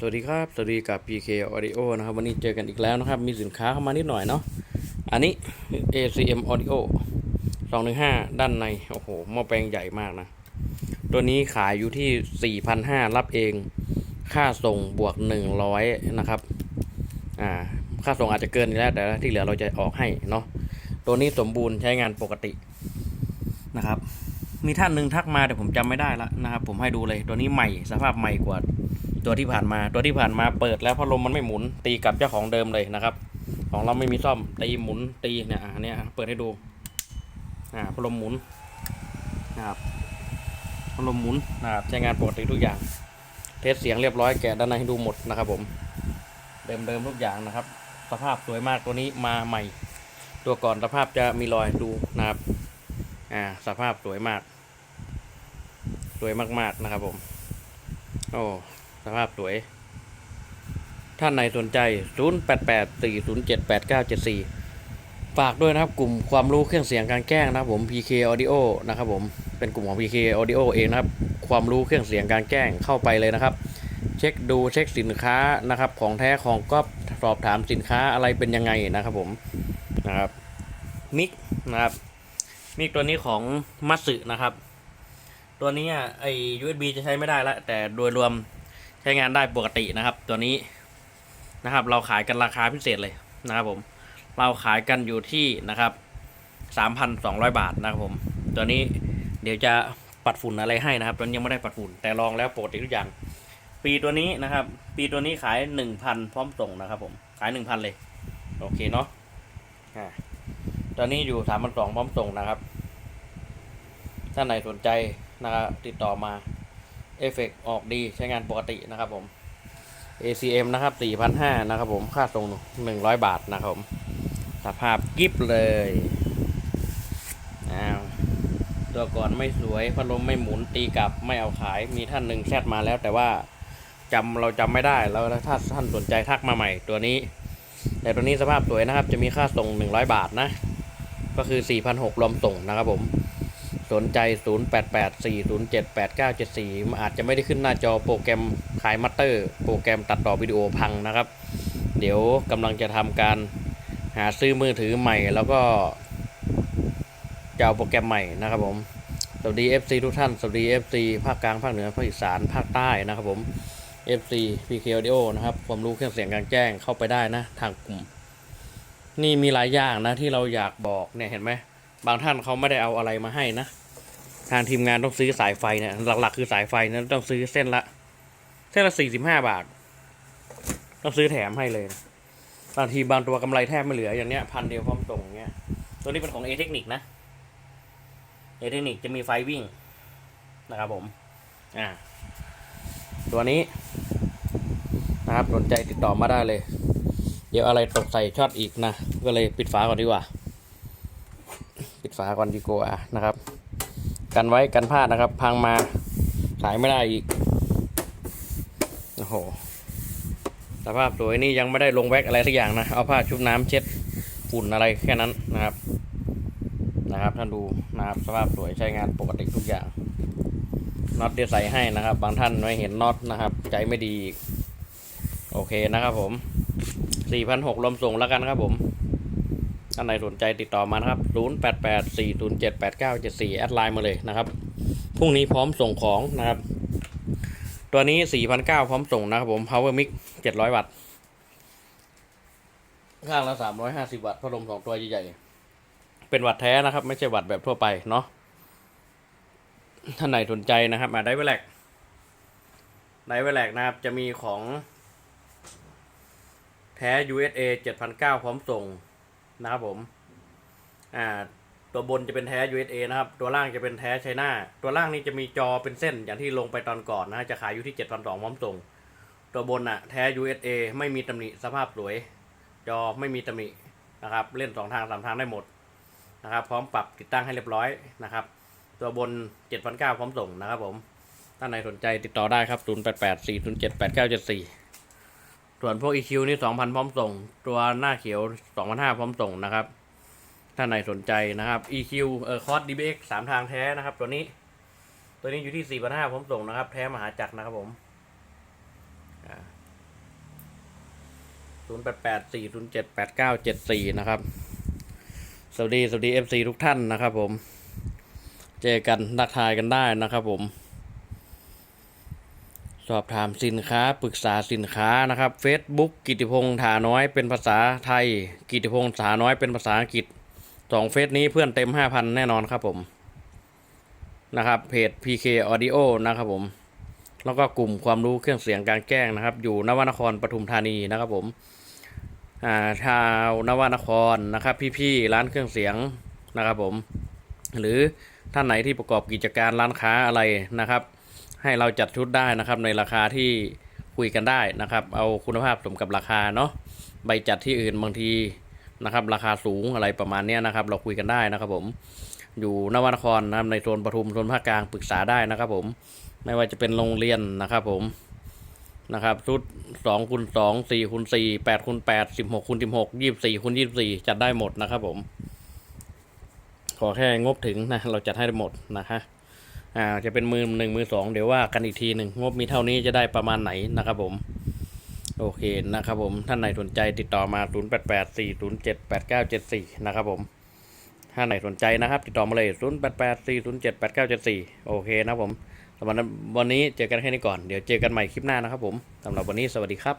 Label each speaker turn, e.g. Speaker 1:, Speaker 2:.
Speaker 1: สวัสดีครับ สวัสดีกับ PK Audio นะครับ วันนี้เจอกันอีกแล้วนะครับ มีสินค้าเข้ามานิดหน่อยเนาะ อันนี้ ACM Audio 215 ด้านใน โอ้โห หม้อแปลงใหญ่มากนะ ตัวนี้ขายอยู่ที่ 4,500 รับเอง ค่าส่งบวก 100 นะครับ อ่า ค่าส่งอาจจะเกินแล้ว แต่ที่เหลือเราจะออกให้เนาะ ตัวนี้สมบูรณ์ใช้งานปกตินะครับ มีท่านหนึ่งทักมาแต่ผมจำไม่ได้ละนะครับ ผมให้ดูเลย ตัวนี้ใหม่ สภาพใหม่กว่า ตัวที่ผ่านมาตัวที่ผ่านมาเปิดแล้วพัดลมมันไม่หมุน ตีกับเจ้าของเดิมเลยนะครับ ของเราไม่มีซ่อมตีหมุนตีเนี่ยอันนี้เปิดให้ดูอ่าพัดลมหมุนนะครับพัดลมหมุนนะครับใช้งานปกติทุกอย่าง เทสเสียงเรียบร้อยแกะด้านในให้ดูหมดนะครับ ผม เดิมเดิมๆทุกอย่างนะครับ สภาพสวยมากตัวนี้มาใหม่ ตัวก่อนสภาพจะมีรอยดูนะครับอ่าสภาพสวยมาก สวยมากๆนะครับผม โอ้ ภาพสวย ท่านไหนสนใจ 0884078974 ฝากด้วยนะครับ กลุ่มความรู้เครื่องเสียงการแกล้งนะครับผม PK Audio นะครับผม เป็นกลุ่มของ PK Audio เองนะครับ ความรู้เครื่องเสียงการแกล้งเข้าไปเลยนะครับ เช็คดูเช็คสินค้านะครับ ของแท้ของก๊อปสอบถามสินค้าอะไรเป็นยังไงนะครับผม นะครับ มิกนะครับ มิกตัวนี้ของมัตสึนะครับตัวนี้อะไอ USB จะใช้ไม่ได้ละแต่โดยรวม ใช้งานได้ปกตินะครับ ตัวนี้นะครับ เราขายกันราคาพิเศษเลยนะครับผม เราขายกันอยู่ที่นะครับ 3,200 บาทนะครับผม ตัวนี้เดี๋ยวจะปัดฝุ่นอะไรให้นะครับตัวนี้ยังไม่ได้ปัดฝุ่นแต่ลองแล้วปกติทุกอย่าง ปีตัวนี้นะครับ ปีตัวนี้ขาย 1,000 พร้อมส่งนะครับผมขาย 1,000 เลย โอเคเนาะอ่าตอนนี้อยู่3,200พร้อมส่งนะครับ ถ้าไหนสนใจนะครับติดต่อมา เอฟเฟกออกดีใช้งานปกตินะครับผม ACM นะครับ4,500นะครับผมค่าส่ง 100 บาทนะครับผมสภาพกิฟเลยอ้าวตัวก่อนไม่สวยพัดลมไม่หมุนตีกลับไม่เอาขายมีท่านหนึ่งแชทมาแล้วแต่ว่าจำเราจำไม่ได้แล้วถ้าท่านสนใจทักมาใหม่ตัวนี้ แต่ตัวนี้สภาพสวยนะครับ จะมีค่าส่ง 100 บาทนะ ก็คือ 4,600รวมส่งนะครับผม สนใจ 0884078974มันอาจจะไม่ได้ขึ้นหน้าจอโปรแกรมขายมัตเตอร์ โปรแกรมตัดต่อวิดีโอพังนะครับ เดี๋ยวกำลังจะทำการหาซื้อมือถือใหม่ แล้วก็จะเอาโปรแกรมใหม่นะครับผม สวัสดี FC ทุกท่าน สวัสดี FC ภาคกลาง ภาคเหนือ ภาคอีสาน ภาคใต้นะครับผม FC PK Audio นะครับ ความรู้เครื่องเสียงกลางแจ้งเข้าไปได้นะ ทางกลุ่ม นี่มีหลายอย่างนะที่เราอยากบอกเนี่ยเห็นไหม บางท่านเขาไม่ได้เอาอะไรมาให้นะ ทางทีมงานต้องซื้อสายไฟเนี่ยหลักๆ คือสายไฟนะต้องซื้อเส้นละ เส้นละสี่สิบห้าบาท ต้องซื้อแถมให้เลยนะบางทีบางตัวกำไรแทบไม่เหลืออย่างเนี้ยพันเดียวพร้อมส่งอย่างเงี้ย ตัวนี้เป็นของเอเทคนิคนะเอเทคนิคจะมีไฟวิ่งนะครับผม อ่า ตัวนี้นะครับสนใจติดต่อมาได้เลย เดี๋ยวอะไรตกใส่ช็อตอีกนะ ก็เลยปิดฝาก่อนดีกว่า ปิดฝาก่อนดีกว่านะครับ กันไว้กันพลาดนะครับ พังมาขายไม่ได้อีกโอ้โหสภาพสวยนี่ยังไม่ได้ลงแว็กอะไรสักอย่างนะ เอาผ้าชุบน้ำเช็ดฝุ่นอะไรแค่นั้นนะครับ นะครับท่านดูนะครับสภาพสวยใช้งานปกติทุกอย่างน็อตเดียวใส่ให้นะครับ บางท่านไม่เห็นน็อตนะครับ ใจไม่ดีอีกโอเคนะครับผม4,600รวมส่งแล้วกันครับผม ท่านใดสนใจติดต่อมานะครับ 0884078974 แอดไลน์มาเลยนะครับ พรุ่งนี้พร้อมส่งของนะครับ ตัวนี้ 4,900 พร้อมส่งนะครับผม Power Mix 700 วัตต์ ข้างละ 350 วัตต์พัดลมสองตัวใหญ่ๆ เป็นวัตต์แท้นะครับ ไม่ใช่วัตต์แบบทั่วไปเนาะ ท่านไหนสนใจนะครับ มาได้เวลกได้เวลกนะครับ จะมีของแท้ USA 7,900 พร้อมส่ง นะครับผม อ่า ตัวบนจะเป็นแท้ USA นะครับ ตัวล่างจะเป็นแท้ไชน่า ตัวล่างนี่จะมีจอเป็นเส้นอย่างที่ลงไปตอนก่อนนะ จะขายอยู่ที่ 7,200พร้อมส่ง ตัวบนอะแท้ USA ไม่มีตำหนิสภาพสวย จอไม่มีตำหนินะครับ เล่นสองทางสามทางได้หมดนะครับ พร้อมปรับติดตั้งให้เรียบร้อยนะครับ ตัวบน 7,900พร้อมส่งนะครับผมถ้าไหนสนใจติดต่อได้ครับ 0884078974 ส่วนพวก EQ นี่ 2,000 พร้อมส่ง ตัวหน้าเขียว 2,500 พร้อมส่งนะครับ ถ้าไหนสนใจนะครับ EQ เอ่อคอร์ส DBX สามทางแท้นะครับ ตัวนี้ ตัวนี้อยู่ที่ 4,500 พร้อมส่งนะครับ แท้มหาจักรนะครับผมอ่าศูนย์แปดแปดสี่ศูนย์เจ็ดแปดเก้าเจ็ดสี่นะครับ สวัสดี สวัสดีเอฟซีทุกท่านนะครับผม เจอกันทักทายกันได้นะครับผม สอบถามสินค้าปรึกษาสินค้านะครับ Facebook กิติพงษ์ถาน้อยเป็นภาษาไทย กิติพงษ์ถาน้อยเป็นภาษาอังกฤษสองเฟซนี้เพื่อนเต็มห้าพันแน่นอนครับผมนะครับเพจ PK Audio นะครับผม แล้วก็กลุ่มความรู้เครื่องเสียงการแจ้งนะครับ อยู่นวนครปทุมธานีนะครับผมอ่าชาวนวนครนะครับ พี่ๆร้านเครื่องเสียงนะครับผม หรือท่านไหนที่ประกอบกิจการร้านค้าอะไรนะครับ ให้เราจัดชุดได้นะครับในราคาที่คุยกันได้นะครับ เอาคุณภาพสมกับราคาเนาะใบจัดที่อื่นบางทีนะครับ ราคาสูงอะไรประมาณนี้นะครับ เราคุยกันได้นะครับผมอยู่นวนครนะครับในโซนปทุมโซนภาคกลางปรึกษาได้นะครับ ผมไม่ว่าจะเป็นโรงเรียนนะครับ ผมนะครับชุดสองคูณสองสี่คูณสี่แปดคูณแปดสิบหกคูณสิบหกยี่สี่คูณยี่สี่จัดได้หมดนะครับผม ขอแค่งบถึงนะ เราจัดให้หมดนะฮะ อ่าจะเป็นมือหนึ่งมือสองเดี๋ยวว่ากันอีกทีหนึ่งงบมีเท่านี้จะได้ประมาณไหนนะครับผม โอเคนะครับผมท่านไหนสนใจติดต่อมา 0 8 8 4 0 7 8 9 7 4 นะครับผมถ้าไหนสนใจนะครับ ติดต่อมาเลย 0 8 8 4 0 7 8 9 7 4 โอเคนะครับผมสำหรับวันนี้เจอกันแค่นี้ก่อน เดี๋ยวเจอกันใหม่คลิปหน้านะครับผมสำหรับวันนี้สวัสดีครับ